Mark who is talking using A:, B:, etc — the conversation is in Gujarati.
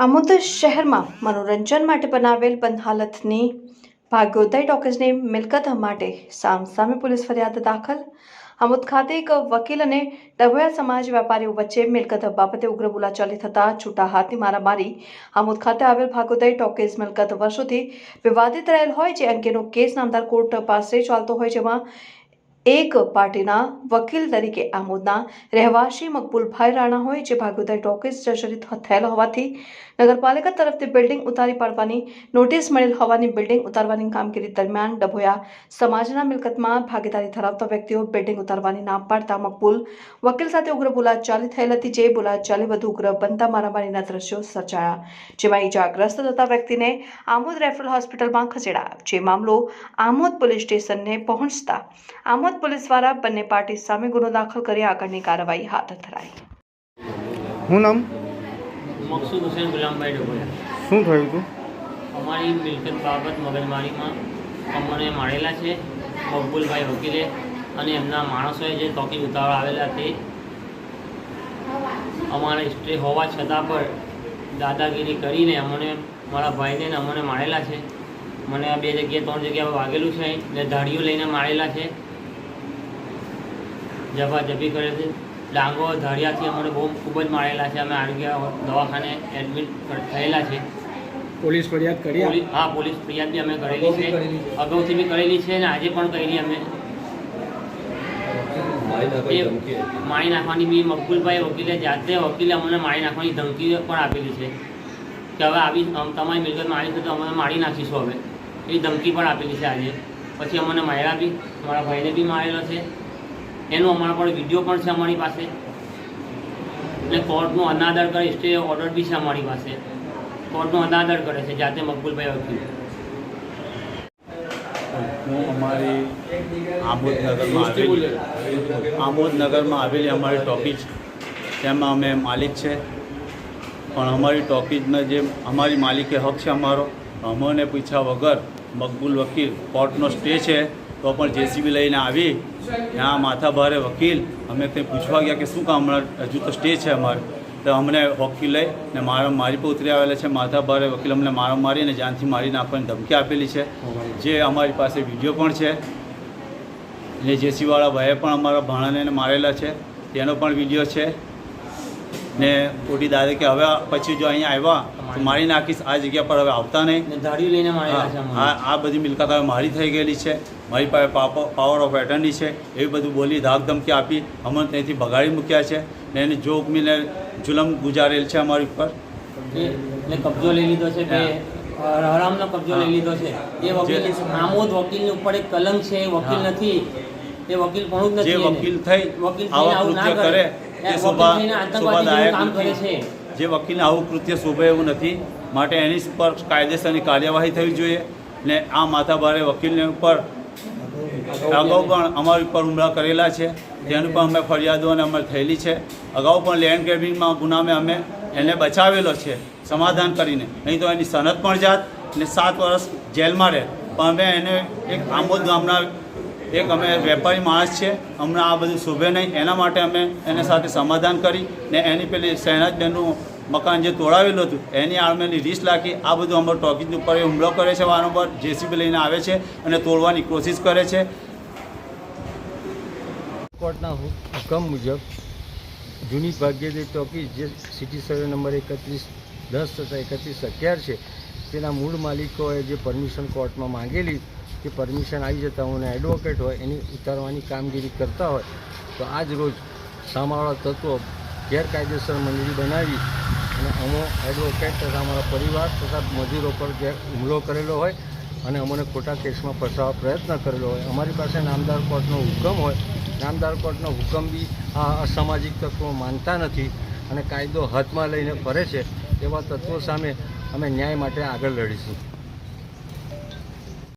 A: આમોદ શહેરમાં મનોરંજન માટે બનાવેલ બંધ હાલતની ભાગ્યોદય ટોકીઝની મિલકત માટે સામસામે પોલીસ ફરિયાદ દાખલ. આમોદ ખાતે એક વકીલ અને ડભોયા સમાજ વેપારીઓ વચ્ચે મિલકત બાબતે ઉગ્ર બોલાચાલી થતા છૂટા હાથની મારામારી આમોદ ખાતે આવેલ ભાગોદય ટોકીઝ મિલકત વર્ષોથી વિવાદિત રહેલ હોય જે અંગેનો કેસ નામદાર કોર્ટ પાસે ચાલતો હોય જેમાં એક પાર્ટીના વકીલ તરીકે આમોદના રહેવાસી મકબૂલભાઈ રાણા હોય જે ભાગોદય ટોકીસ જર્જરિત થયેલ હોવાથી નગરપાલિકા તરફથી બિલ્ડિંગ ઉતારી પાડવાની નોટિસ મળેલ હોવાની બિલ્ડિંગ ઉતારવાની કામગીરી દરમિયાન ડભોયા સમાજના મિલકતમાં ભાગીદારી ધરાવતા વ્યક્તિઓ બિલ્ડિંગ ઉતારવાની ના પાડતા મકબૂલ વકીલ સાથે ઉગ્ર બોલાચાલી થયેલ હતી, જે બોલાચાલી વધુ ઉગ્ર બનતા મારામારીના દ્રશ્યો સર્જાયા, જેમાં ઈજાગ્રસ્ત થતા વ્યક્તિને આમોદ રેફરલ હોસ્પિટલમાં ખસેડાયા. જે મામલો આમોદ પોલીસ સ્ટેશનને પહોંચતા આમોદ પોલીસ દ્વારા બંને પાર્ટી સામે ગુનો દાખલ કરી આગળની કાર્યવાહી હાથ ધરાઈ.
B: શું નામ?
C: મકસુદ હુસેન ગુલામભાઈ ડભોયા
B: શું થયું હતું?
C: અમારી મિલકત બાબત મગજમારીમાં અમને મળેલા છે મકબુલભાઈ વકીલે અને એમના માણસોએ જે તોકી ઉતાવળ આવેલા તે અમારા હિસ્ટ્રી હોવા છતાં પણ દાદાગીરી કરીને અમને મારા ભાઈને અમને મારેલા છે. મને આ બે જગ્યાએ ત્રણ જગ્યાએ વાગેલું છે ને ધાડીઓ લઈને મારેલા છે. જબા કરે છે. ડાંગો ધરિયાથી અમને બહુ ખૂબ જ મારેલા છે. અમે આરોગ્ય દવાખાને એડમિટ થયેલા છે.
B: પોલીસ ફરિયાદ કરી
C: હા પોલીસ ફરિયાદ બી અમે કરેલી છે. અગાઉથી બી કરેલી છે અને આજે પણ કરી અમે. મારી નાખવાની બી મકબૂલભાઈ વકીલે જાતે વકીલે અમને મારી નાખવાની ધમકી પણ આપેલી છે. કે હવે આવી તમારી મિલકત મારી છે તો અમે મારી નાખીશું હવે. એ ધમકી પણ આપેલી છે આજે. પછી અમને માર્યા બી મારા ભાઈને બી મારેલો છે. એનો અમારા પણ વીડિયો પણ છે અમારી પાસે. ને કોર્ટનો અનાદર કરે સ્ટે ઓર્ડર બી છે અમારી પાસે. કોર્ટનો અનાદર કરે છે, જાતે મકબૂલભાઈ વકીલ.
D: હું અમારી આમોદનગરમાં આવેલી આમોદનગરમાં આવેલી અમારી ટોકીજ તેમાં અમે માલિક છે. પણ અમારી ટોકીજના જે અમારી માલિકે હક છે અમારો. અમને પૂછ્યા વગર મકબૂલ વકીલ કોર્ટનો સ્ટે છે. તો પણ જેસીબી લઈને આવી. ત્યાં માથા ભારે વકીલ. અમે કંઈ પૂછવા ગયા કે શું કામ? હમણાં હજુ તો સ્ટે છે અમારે. તો અમને વકીલ લઈ ને મારા, મારી પર ઉતરી આવેલા છે. માથા ભારે વકીલ અમને મારા મારી અને જાનથી મારીને આપણને ધમકી આપેલી છે. જે અમારી પાસે વીડિયો પણ છે. ને જેસીવાળા ભાઈએ પણ અમારા ભાણાને મારેલા છે. તેનો પણ વીડિયો છે. ને ખોટી દાદા કે હવે પછી જો અહીંયા આવ્યા તો મારી નાખીશ આ જગ્યા પર હવે આવતા નહીં.
C: લઈને
D: હા આ બધી મિલકત હવે મારી થઈ ગયેલી છે. મારી પાસે પાવર ઓફ એટર્ની છે. એવી બધું બોલી ધાક ધમકી આપી અમને ત્યાંથી ભગાડી મૂક્યા છે ને એને જો ઉકમીને જુલમ ગુજારેલ છે અમારી ઉપર.
C: કબજો લઈ લીધો છે હરામનો કબજો લઈ લીધો છે. એ વકીલ આમોદ વકીલની ઉપર એક કલંક છે એ વકીલ નથી. એ વકીલ પણ જ નથી.
D: વકીલ થઈ
C: વકીલ
D: આવા કૃત્ય
C: કરે
D: તે શોભા શોભાદાયક નથી. જે વકીલને આવું કૃત્ય શોભે એવું નથી. માટે એની ઉપર કાયદેસરની કાર્યવાહી થવી જોઈએ ને આ માથાભારે વકીલને ઉપર અગાઉ પણ અમારી ઉપર હુમલા કરેલા છે. તેનું પણ અમે ફરિયાદો અને અમારે થયેલી છે. અગાઉ પણ લેન્ડ ગ્રેબિંગમાં ગુનામે અમે એને બચાવેલો છે સમાધાન કરીને. નહીં તો એની સનદ પણ જાત ને સાત વર્ષ જેલમાં રહે. પણ અમે એને એક આમોદ ગામના એક અમે વેપારી માણસ છે હમણાં આ બધું શોભે નહીં, એના માટે અમે એને સાથે સમાધાન કરી ને એની પેલી સહેનાજબેનનું મકાન જે તોડાવેલું હતું, એની આળમેની રીસ લાખી, આ બધું અમારો ટોકીજ ઉપર એ હુમલો કરે છે વારંવાર, જેસીબી લઈને આવે છે અને તોડવાની કોશિશ કરે છે.
E: કોર્ટના હુકમ મુજબ જૂની ભાગ્યદેવ ચોકી જે સિટી સર્વે નંબર એકત્રીસ, દસ તથા એકત્રીસ અગિયાર છે, તેના મૂળ માલિકોએ જે પરમિશન કોર્ટમાં માંગેલી તે પરમિશન આવી જતાં હું એડવોકેટ હોય, એની ઉતારવાની કામગીરી કરતા હોય, તો આજ રોજ સામાવાળા તત્વો ગેરકાયદેસર મંડળી બનાવી અને અમો એડવોકેટ તથા અમારા પરિવાર તથા મજૂરો પર જે હુમલો કરેલો હોય અને અમને ખોટા કેસમાં ફસાવવા પ્રયત્ન કરેલો હોય. અમારી પાસે નામદાર કોર્ટનો હુકમ હોય. નામદાર કોર્ટનો હુકમ બી આ અસામાજિક તત્વો માનતા નથી અને કાયદો હાથમાં લઈને ફરે છે એવા તત્વો સામે અમે ન્યાય માટે આગળ લડીશું.